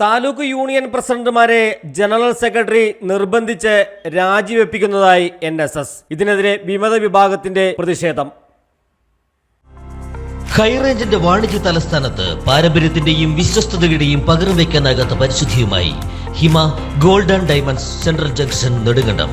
Taluk union പ്രസിഡന്റുമാരെ general secretary നിർബന്ധിച്ച് രാജിവെപ്പിക്കുന്നതായി എൻ എസ് എസ്. ഇതിനെതിരെ വിമത വിഭാഗത്തിന്റെ പ്രതിഷേധം. ഹൈറേഞ്ചിന്റെ വാണിജ്യ തലസ്ഥാനത്ത് പാരമ്പര്യത്തിന്റെയും വിശ്വസ്തതയുടെയും പകരം വയ്ക്കാനാകാത്ത പരിശുദ്ധിയുമായി Hima golden diamonds central junction Nedumkandam.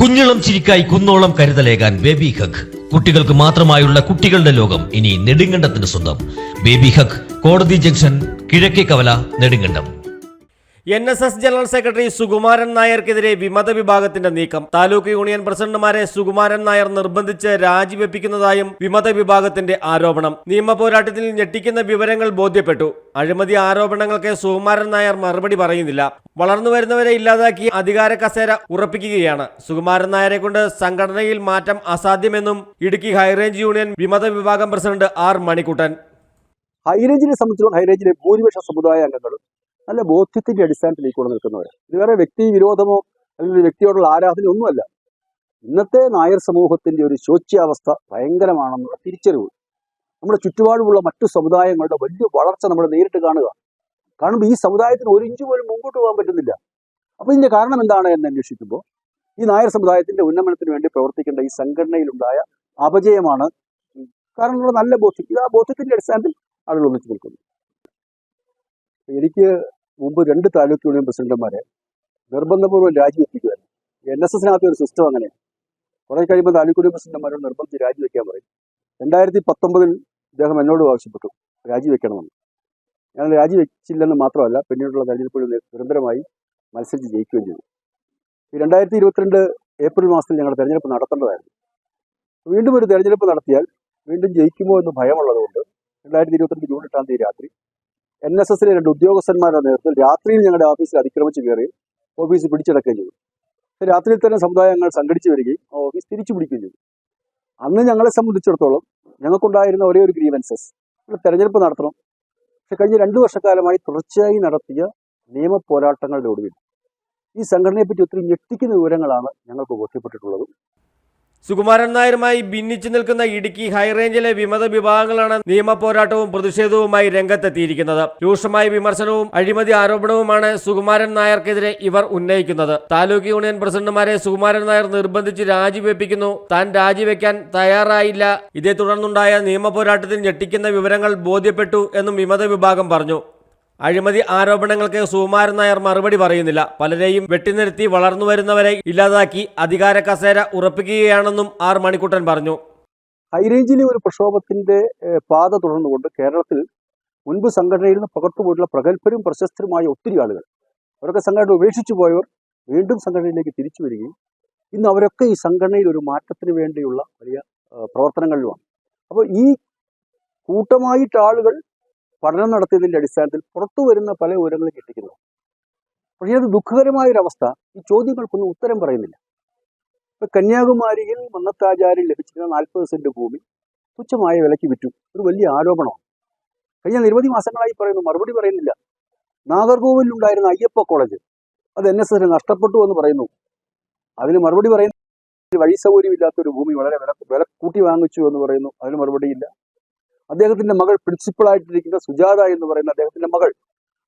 കുഞ്ഞിളം ചിരിക്കായി കുന്നോളം കരുതലേകാൻ ബേബി ഹഗ്. കുട്ടികൾക്ക് മാത്രമായുള്ള കുട്ടികളുടെ ലോകം ഇനി നെടുങ്കണ്ടത്തിന് സ്വന്തം. ബേബി ഹഗ് കോടതി ജംഗ്ഷൻ കിഴക്കേ കവല Nedumkandam. N S S general secretary Sukumaran നായർക്കെതിരെ വിമത വിഭാഗത്തിന്റെ നീക്കം. താലൂക്ക് യൂണിയൻ പ്രസിഡന്റുമാരെ സുകുമാരൻ നായർ നിർബന്ധിച്ച് രാജിവെപ്പിക്കുന്നതായും വിമത വിഭാഗത്തിന്റെ ആരോപണം. നിയമ പോരാട്ടത്തിൽ ഞെട്ടിക്കുന്ന വിവരങ്ങൾ ബോധ്യപ്പെട്ടു. അഴിമതി ആരോപണങ്ങൾക്ക് സുകുമാരൻ നായർ മറുപടി പറയുന്നില്ല. വളർന്നു വരുന്നവരെ ഇല്ലാതാക്കി അധികാര കസേര ഉറപ്പിക്കുകയാണ്. സുകുമാരൻ നായരെ കൊണ്ട് സംഘടനയിൽ മാറ്റം അസാധ്യമെന്നും ഇടുക്കി ഹൈറേഞ്ച് യൂണിയൻ വിമത വിഭാഗം പ്രസിഡന്റ് ആർ മണിക്കുട്ടൻ. ഹൈറേഞ്ചിനെ സംബന്ധിച്ചിടത്തോളം ഹൈറേഞ്ചിലെ ഭൂരിപക്ഷ സമുദായ അംഗങ്ങളും നല്ല ബോധ്യത്തിന്റെ അടിസ്ഥാനത്തിൽ ഈ കൂടെ നിൽക്കുന്നവരാണ് ഇത് വേറെ വ്യക്തി വിരോധമോ അല്ലെങ്കിൽ വ്യക്തിയോടുള്ള ആരാധന ഒന്നുമല്ല. ഇന്നത്തെ നായർ സമൂഹത്തിന്റെ ഒരു ശോച്യാവസ്ഥ ഭയങ്കരമാണെന്നുള്ള തിരിച്ചറിവ്. നമ്മുടെ ചുറ്റുപാടുമുള്ള മറ്റു സമുദായങ്ങളുടെ വലിയ വളർച്ച നമ്മൾ നേരിട്ട് കാണുക. കാണുമ്പോൾ ഈ സമുദായത്തിന് ഒരു ഇഞ്ച് പോലും മുമ്പോട്ട് പോകാൻ പറ്റുന്നില്ല. അപ്പൊ ഇതിന്റെ കാരണം എന്താണ് എന്ന് അന്വേഷിക്കുമ്പോൾ ഈ നായർ സമുദായത്തിന്റെ ഉന്നമനത്തിന് വേണ്ടി പ്രവർത്തിക്കേണ്ട ഈ സംഘടനയിലുണ്ടായ അപജയമാണ് കാരണം നല്ല ബോധ്യം. ഇത് ആ ബോധ്യത്തിന്റെ അടിസ്ഥാനത്തിൽ ആളുകൾ ഒന്നിച്ചു നിൽക്കുന്നു. എനിക്ക് മുമ്പ് രണ്ട് താലൂക്ക് യൂണിയൻ പ്രസിഡന്റുമാരെ നിർബന്ധപൂർവം രാജിവെപ്പിക്കുമായിരുന്നു എൻ എസ് എസിനകത്ത് ഒരു സിസ്റ്റം അങ്ങനെയാണ് കുറെ കഴിയുമ്പോൾ താലൂക്ക് യൂണിയൻ പ്രസിഡന്റുമാരോട് നിർബന്ധിച്ച് രാജിവെക്കാൻ പറയും. രണ്ടായിരത്തി പത്തൊമ്പതിൽ ഇദ്ദേഹം എന്നോട് ആവശ്യപ്പെട്ടു. രാജിവെക്കണമെന്ന് ഞാൻ രാജിവെച്ചില്ലെന്ന് മാത്രമല്ല പിന്നീടുള്ള തെരഞ്ഞെടുപ്പുകളിൽ നിരന്തരമായി മത്സരിച്ച് ജയിക്കുകയും ചെയ്തു. ഈ രണ്ടായിരത്തി ഇരുപത്തിരണ്ട് ഏപ്രിൽ മാസത്തിൽ ഞങ്ങൾ തെരഞ്ഞെടുപ്പ് നടത്തേണ്ടതായിരുന്നു. വീണ്ടും ഒരു തെരഞ്ഞെടുപ്പ് നടത്തിയാൽ വീണ്ടും ജയിക്കുമോ എന്ന് ഭയമുള്ളതുകൊണ്ട് രണ്ടായിരത്തി ഇരുപത്തിരണ്ട് ജൂൺ എട്ടാം തീയതി രാത്രി എൻ എസ് എസിലെ രണ്ട് ഉദ്യോഗസ്ഥന്മാരുടെ നേതൃത്വത്തിൽ രാത്രിയിൽ ഞങ്ങളുടെ ഓഫീസിൽ അതിക്രമിച്ച് കയറി ഓഫീസ് പിടിച്ചടക്കുകയും ചെയ്തു. രാത്രിയിൽ തന്നെ സമുദായങ്ങൾ സംഘടിച്ചു വരികയും ഓഫീസ് തിരിച്ചു പിടിക്കുകയും ചെയ്തു. അന്ന് ഞങ്ങളെ സംബന്ധിച്ചിടത്തോളം ഞങ്ങൾക്കുണ്ടായിരുന്ന ഒരേ ഒരു ഗ്രീവൻസസ്. തെരഞ്ഞെടുപ്പ് നടത്തണം. പക്ഷെ കഴിഞ്ഞ രണ്ടു വർഷക്കാലമായി തുടർച്ചയായി നടത്തിയ നിയമ പോരാട്ടങ്ങളുടെ ഒടുവിൽ ഈ സംഘടനയെപ്പറ്റി ഒത്തിരി ഞെട്ടിക്കുന്ന വിവരങ്ങളാണ് ഞങ്ങൾക്ക് ബോധ്യപ്പെട്ടിട്ടുള്ളത് സുകുമാരൻ നായരുമായി ഭിന്നിച്ചു നിൽക്കുന്ന ഇടുക്കി ഹൈറേഞ്ചിലെ വിമത വിഭാഗങ്ങളാണ് നിയമ പോരാട്ടവും പ്രതിഷേധവുമായി രംഗത്തെത്തിയിരിക്കുന്നത്. രൂക്ഷമായ വിമർശനവും അഴിമതി ആരോപണവുമാണ് സുകുമാരൻ നായർക്കെതിരെ ഇവർ ഉന്നയിക്കുന്നത്. താലൂക്ക് യൂണിയൻ പ്രസിഡന്റുമാരെ സുകുമാരൻ നായർ നിർബന്ധിച്ച് രാജിവെപ്പിക്കുന്നു. താൻ രാജിവെക്കാൻ തയ്യാറായില്ല. ഇതേ തുടർന്നുണ്ടായ നിയമ പോരാട്ടത്തിൽ ഞെട്ടിക്കുന്ന വിവരങ്ങൾ ബോധ്യപ്പെട്ടു എന്നും വിമത വിഭാഗം പറഞ്ഞു. അഴിമതി ആരോപണങ്ങൾക്ക് സുകുമാരൻ നായർ മറുപടി പറയുന്നില്ല. പലരെയും വെട്ടിനിരത്തി വളർന്നു വരുന്നവരെ ഇല്ലാതാക്കി അധികാര കസേര ഉറപ്പിക്കുകയാണെന്നും ആർ മണിക്കുട്ടൻ പറഞ്ഞു. ഹൈറേഞ്ചിലെ ഒരു പ്രക്ഷോഭത്തിന്റെ പാത തുടർന്നുകൊണ്ട് കേരളത്തിൽ മുൻപ് സംഘടനയിൽ നിന്ന് പകർത്തുപോയിട്ടുള്ള പ്രഗത്ഭരും പ്രശസ്തരുമായ ഒത്തിരി ആളുകൾ അവരൊക്കെ സംഘടന ഉപേക്ഷിച്ചു പോയവർ വീണ്ടും സംഘടനയിലേക്ക് തിരിച്ചു വരികയും ഇന്ന് അവരൊക്കെ ഈ സംഘടനയിൽ ഒരു മാറ്റത്തിന് വേണ്ടിയുള്ള വലിയ പ്രവർത്തനങ്ങളിലുമാണ്. അപ്പോൾ ഈ കൂട്ടമായിട്ട് ആളുകൾ പഠനം നടത്തിയതിന്റെ അടിസ്ഥാനത്തിൽ പുറത്തു വരുന്ന പല വിവരങ്ങളും കിട്ടിക്കുന്നു പക്ഷേ അത് ദുഃഖകരമായ ഒരു അവസ്ഥ ഈ ചോദ്യങ്ങൾക്കൊന്നും ഉത്തരം പറയുന്നില്ല. ഇപ്പൊ കന്യാകുമാരിയിൽ മന്നത്താചാര്യൻ ലഭിച്ചിരുന്ന നാൽപ്പത് സെന്റ് ഭൂമി തുച്ഛമായ വിലയ്ക്ക് വിറ്റു. ഒരു വലിയ ആരോപണമാണ്. കഴിഞ്ഞ നിരവധി മാസങ്ങളായി പറയുന്നു. മറുപടി പറയുന്നില്ല. നാഗർകോവിലിൽ ഉണ്ടായിരുന്ന അയ്യപ്പ കോളേജ്. അത് എൻ എസ് എസിന് നഷ്ടപ്പെട്ടു എന്ന് പറയുന്നു. അതിന് മറുപടി പറയുന്നു വഴി സൗകര്യമില്ലാത്തൊരു ഭൂമി വളരെ വില വില കൂട്ടി വാങ്ങിച്ചു എന്ന് പറയുന്നു. അതിന് മറുപടിയില്ല. അദ്ദേഹത്തിന്റെ മകൾ പ്രിൻസിപ്പളായിട്ടിരിക്കുന്ന സുജാത എന്ന് പറയുന്ന അദ്ദേഹത്തിന്റെ മകൾ.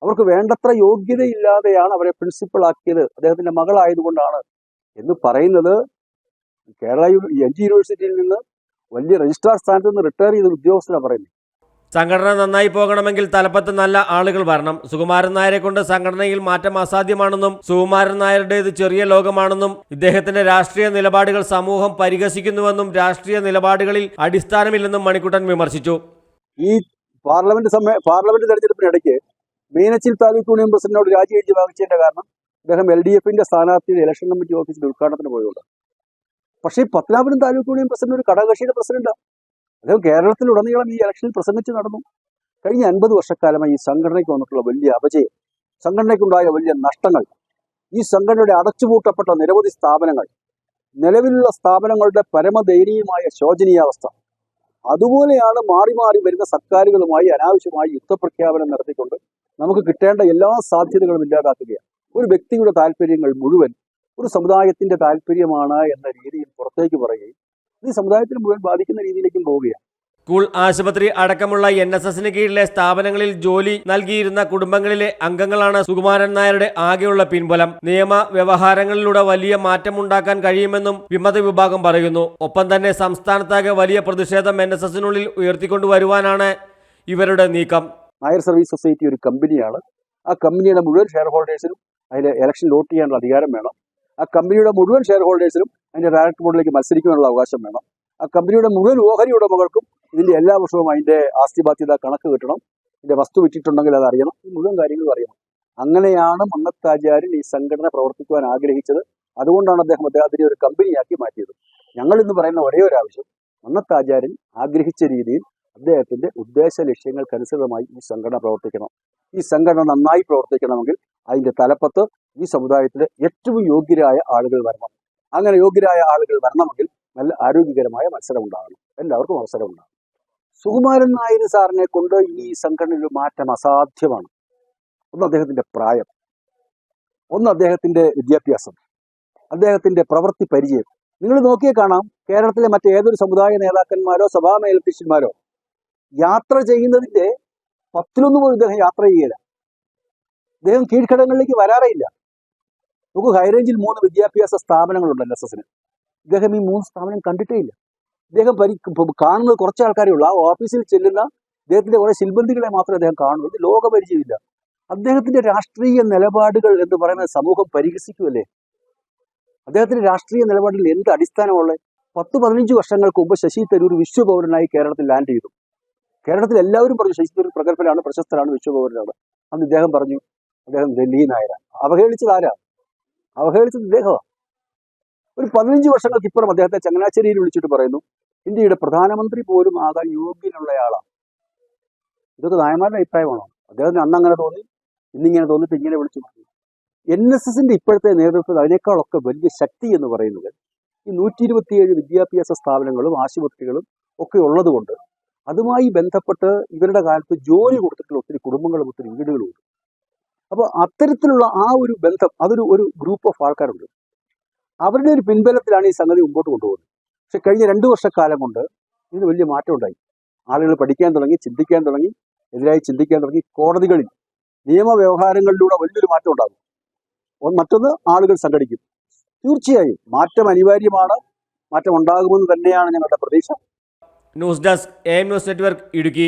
അവർക്ക് വേണ്ടത്ര യോഗ്യതയില്ലാതെയാണ് അവരെ പ്രിൻസിപ്പൾ ആക്കിയത്. അദ്ദേഹത്തിന്റെ മകളായതുകൊണ്ടാണ് എന്ന് പറയുന്നത്. കേരള എൻ ജി യൂണിവേഴ്സിറ്റിയിൽ നിന്ന് വലിയ രജിസ്ട്രാർ സ്ഥാനത്ത് നിന്ന് റിട്ടയർ ചെയ്ത ഉദ്യോഗസ്ഥനാണ് പറയുന്നത് സംഘടന നന്നായി പോകണമെങ്കിൽ തലപ്പത്ത് നല്ല ആളുകൾ വരണം. സുകുമാരൻ നായരെ കൊണ്ട് സംഘടനയിൽ മാറ്റം അസാധ്യമാണെന്നും സുകുമാരൻ നായരുടേത് ചെറിയ ലോകമാണെന്നും ഇദ്ദേഹത്തിന്റെ രാഷ്ട്രീയ നിലപാടുകൾ സമൂഹം പരിഹസിക്കുന്നുവെന്നും രാഷ്ട്രീയ നിലപാടുകളിൽ അടിസ്ഥാനമില്ലെന്നും മണിക്കുട്ടൻ വിമർശിച്ചു. ഈ പാർലമെന്റ് സമയ പാർലമെന്റ് തെരഞ്ഞെടുപ്പിനിടയ്ക്ക് മീനച്ചിൽ താലൂക്ക് യൂണിയൻ പ്രസിഡന്റിനോട് രാജിവെച്ച് വാങ്ങിച്ചതിന്റെ കാരണം അദ്ദേഹം എൽ ഡി എഫിന്റെ സ്ഥാനാർത്ഥിയുടെ ഇലക്ഷൻ കമ്മിറ്റി ഓഫീസിന്റെ ഉദ്ഘാടനത്തിന് പോയതുകൊണ്ട് പക്ഷേ ഈ പത്തനാപുരം താലൂക്ക് യൂണിയൻ പ്രസിഡന്റ് ഒരു ഘടകകക്ഷിയുടെ പ്രസിഡന്റാണ് അദ്ദേഹം കേരളത്തിലുടനീളം ഈ ഇലക്ഷനിൽ പ്രസംഗിച്ച് നടന്നു. കഴിഞ്ഞ അൻപത് വർഷക്കാലമായി ഈ സംഘടനയ്ക്ക് വന്നിട്ടുള്ള വലിയ അപജയം സംഘടനയ്ക്കുണ്ടായ വലിയ നഷ്ടങ്ങൾ ഈ സംഘടനയുടെ അടച്ചുപൂട്ടപ്പെട്ട നിരവധി സ്ഥാപനങ്ങൾ നിലവിലുള്ള സ്ഥാപനങ്ങളുടെ പരമദയനീയമായ ശോചനീയാവസ്ഥ അതുപോലെയാണ് മാറി മാറി വരുന്ന സർക്കാരുകളുമായി അനാവശ്യമായി യുദ്ധപ്രഖ്യാപനം നടത്തിക്കൊണ്ട് നമുക്ക് കിട്ടേണ്ട എല്ലാ സാധ്യതകളും ഇല്ലാതാക്കുകയാണ്. ഒരു വ്യക്തിയുടെ താല്പര്യങ്ങൾ മുഴുവൻ ഒരു സമുദായത്തിന്റെ താല്പര്യമാണ് എന്ന രീതിയിൽ പുറത്തേക്ക് പറയുകയും ഇത് സമുദായത്തിന് മുഴുവൻ ബാധിക്കുന്ന രീതിയിലേക്കും പോവുകയാണ്. സ്കൂൾ ആശുപത്രി അടക്കമുള്ള എൻ എസ് എസിന് കീഴിലെ സ്ഥാപനങ്ങളിൽ ജോലി നൽകിയിരുന്ന കുടുംബങ്ങളിലെ അംഗങ്ങളാണ് സുകുമാരൻ നായരുടെ ആകെയുള്ള പിൻബലം. നിയമ വ്യവഹാരങ്ങളിലൂടെ വലിയ മാറ്റമുണ്ടാക്കാൻ കഴിയുമെന്നും വിമത വിഭാഗം പറയുന്നു. ഒപ്പം തന്നെ സംസ്ഥാനത്താകെ വലിയ പ്രതിഷേധം എൻ എസ് എസിനുള്ളിൽ ഉയർത്തിക്കൊണ്ടുവരുവാനാണ് ഇവരുടെ നീക്കം. നായർ സർവീസ് സൊസൈറ്റി ഒരു കമ്പനിയാണ്. ആ കമ്പനിയുടെ മുഴുവൻ ഷെയർ ഹോൾഡേഴ്സിനും അതിൽ ഇലക്ഷൻ ലോട്ട് ചെയ്യാനുള്ള അധികാരം വേണം. ആ കമ്പനിയുടെ മുഴുവൻ ഷെയർ ഹോൾഡേഴ്സിനും അതിന്റെ ഡയറക്ടർ ബോർഡിലേക്ക് മത്സരിക്കാനുള്ള അവകാശം വേണം. ആ കമ്പനിയുടെ മുഴുവൻ ഓഹരി ഉടമകൾക്കും ഇതിന്റെ എല്ലാ വർഷവും അതിന്റെ ആസ്തി ബാധ്യത കണക്ക് കിട്ടണം. ഇതിന്റെ വസ്തു വിറ്റിട്ടുണ്ടെങ്കിൽ അത് അറിയണം. ഈ മുഴുവൻ കാര്യങ്ങളും അറിയണം. അങ്ങനെയാണ് മങ്ങത്താചാര്യൻ ഈ സംഘടന പ്രവർത്തിക്കുവാൻ ആഗ്രഹിച്ചത്. അതുകൊണ്ടാണ് അദ്ദേഹം അദ്ദേഹത്തിനെ ഒരു കമ്പനിയാക്കി മാറ്റിയത്. ഞങ്ങൾ ഇന്ന് പറയുന്ന ഒരേ ഒരു ആവശ്യം. മങ്ങത്താചാര്യൻ ആഗ്രഹിച്ച രീതിയിൽ അദ്ദേഹത്തിന്റെ ഉദ്ദേശ ലക്ഷ്യങ്ങൾക്കനുസൃതമായി ഈ സംഘടന പ്രവർത്തിക്കണം. ഈ സംഘടന നന്നായി പ്രവർത്തിക്കണമെങ്കിൽ അതിന്റെ തലപ്പത്ത് ഈ സമുദായത്തിലെ ഏറ്റവും യോഗ്യരായ ആളുകൾ വരണം. അങ്ങനെ യോഗ്യരായ ആളുകൾ വരണമെങ്കിൽ നല്ല ആരോഗ്യകരമായ മത്സരം ഉണ്ടാകണം. എല്ലാവർക്കും അവസരം ഉണ്ടാകണം. സുകുമാരൻ നായർ സാറിനെ കൊണ്ട് ഈ സംഘടനയിൽ മാറ്റം അസാധ്യമാണ്. ഒന്ന് അദ്ദേഹത്തിന്റെ പ്രായം. ഒന്ന് അദ്ദേഹത്തിന്റെ വിദ്യാഭ്യാസം. അദ്ദേഹത്തിന്റെ പ്രവൃത്തി പരിചയം. നിങ്ങൾ നോക്കിയേ കാണാം കേരളത്തിലെ മറ്റേതൊരു സമുദായ നേതാക്കന്മാരോ സഭാ മേലധ്യക്ഷന്മാരോ യാത്ര ചെയ്യുന്നതിന്റെ പത്തിലൊന്നും പോലും ഇദ്ദേഹം യാത്ര ചെയ്യില്ല അദ്ദേഹം കീഴ്ഘടകങ്ങളിലേക്ക് വരാറേയില്ല നമുക്ക് ഹൈറേഞ്ചിൽ മൂന്ന് വിദ്യാഭ്യാസ സ്ഥാപനങ്ങളുണ്ട് എൻ എസ് എസിന് ഇദ്ദേഹം ഈ മൂന്ന് സ്ഥാപനം കണ്ടിട്ടേ ഇല്ല ഇദ്ദേഹം പരി കാണുന്നത് കുറച്ച് ആൾക്കാരേ ഉള്ളൂ. ആ ഓഫീസിൽ ചെല്ലുന്ന ഇദ്ദേഹത്തിന്റെ കുറേ ശിൽബന്ധികളെ മാത്രമേ അദ്ദേഹം കാണുള്ളൂ. ലോകപരിചയമില്ല. അദ്ദേഹത്തിന്റെ രാഷ്ട്രീയ നിലപാടുകൾ എന്ന് പറയുന്ന സമൂഹം പരിഹസിക്കുമല്ലേ അദ്ദേഹത്തിന്റെ രാഷ്ട്രീയ നിലപാടിൽ എന്ത് അടിസ്ഥാനമുള്ള പത്ത് പതിനഞ്ച് വർഷങ്ങൾക്ക് മുമ്പ് ശശി തരൂർ വിശ്വപൗരനായി കേരളത്തിൽ ലാൻഡ് ചെയ്തു. കേരളത്തിൽ എല്ലാവരും പറഞ്ഞു ശശി തരൂർ പ്രഗത്ഭനാണ് പ്രശസ്തനാണ് വിശ്വപൗരനാണ്. അന്ന് ഇദ്ദേഹം പറഞ്ഞു അദ്ദേഹം ഡൽഹി നായരാണ് അവഹേളിച്ചത് ആരാ? അവഹേളിച്ചത് ഇദ്ദേഹമാണ്. ഒരു പതിനഞ്ച് വർഷങ്ങൾക്ക് ഇപ്പുറം അദ്ദേഹത്തെ ചങ്ങനാശ്ശേരിയിൽ വിളിച്ചിട്ട് പറയുന്നു ഇന്ത്യയുടെ പ്രധാനമന്ത്രി പോലും ആകാൻ യോഗ്യനുള്ളയാളാണ്. ഇതൊക്കെ നായന്മാരുടെ അഭിപ്രായമാണോ? അദ്ദേഹത്തിന് അന്ന് അങ്ങനെ തോന്നി ഇന്നിങ്ങനെ തോന്നിട്ട് ഇങ്ങനെ വിളിച്ചു പറഞ്ഞു. എൻ എസ് എസിന്റെ ഇപ്പോഴത്തെ നേതൃത്വത്തിൽ അതിനേക്കാളൊക്കെ വലിയ ശക്തി എന്ന് പറയുന്നത് ഈ നൂറ്റി ഇരുപത്തിയേഴ് വിദ്യാഭ്യാസ സ്ഥാപനങ്ങളും ആശുപത്രികളും ഒക്കെ ഉള്ളതുകൊണ്ട് അതുമായി ബന്ധപ്പെട്ട് ഇവരുടെ കാലത്ത് ജോലി കൊടുത്തിട്ടുള്ള ഒത്തിരി കുടുംബങ്ങളും ഒത്തിരി വീടുകളും ഉണ്ട്. അപ്പോൾ അത്തരത്തിലുള്ള ആ ഒരു ബന്ധം അതൊരു ഒരു ഗ്രൂപ്പ് ഓഫ് ആൾക്കാരുണ്ട്. അവരുടെ ഒരു പിൻബലത്തിലാണ് ഈ സംഗതി മുമ്പോട്ട് കൊണ്ടുപോകുന്നത്. പക്ഷെ കഴിഞ്ഞ രണ്ട് വർഷക്കാലം കൊണ്ട് ഇതിന് വലിയ മാറ്റം ഉണ്ടായി ആളുകൾ പഠിക്കാൻ തുടങ്ങി ചിന്തിക്കാൻ തുടങ്ങി എതിരായി ചിന്തിക്കാൻ തുടങ്ങി. കോടതികളിൽ നിയമവ്യവഹാരങ്ങളിലൂടെ വലിയൊരു മാറ്റം ഉണ്ടാകും. മറ്റൊന്ന് ആളുകൾ സംഘടിക്കും. തീർച്ചയായും മാറ്റം അനിവാര്യമാണ് മാറ്റം ഉണ്ടാകുമെന്ന് തന്നെയാണ് ഞങ്ങളുടെ പ്രതീക്ഷ. News desk A news network Idukki.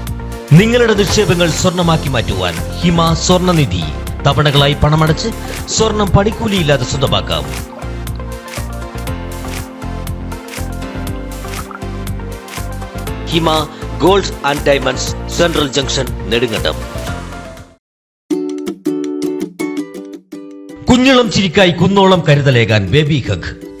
നിങ്ങളുടെ നിക്ഷേപങ്ങൾ സ്വർണമാക്കി മാറ്റുവാൻ ഹിമ സ്വർണനിധി. തവണകളായി പണമടച്ച് സ്വർണം പണിക്കൂലിയില്ലാതെ സ്വന്തമാക്കാം. Hima gold and diamonds central junction Nedumkandam. കുഞ്ഞിളം ചിരിക്കായി കുന്നോളം കരുതലേകാൻ ബേബി ഹഗ്.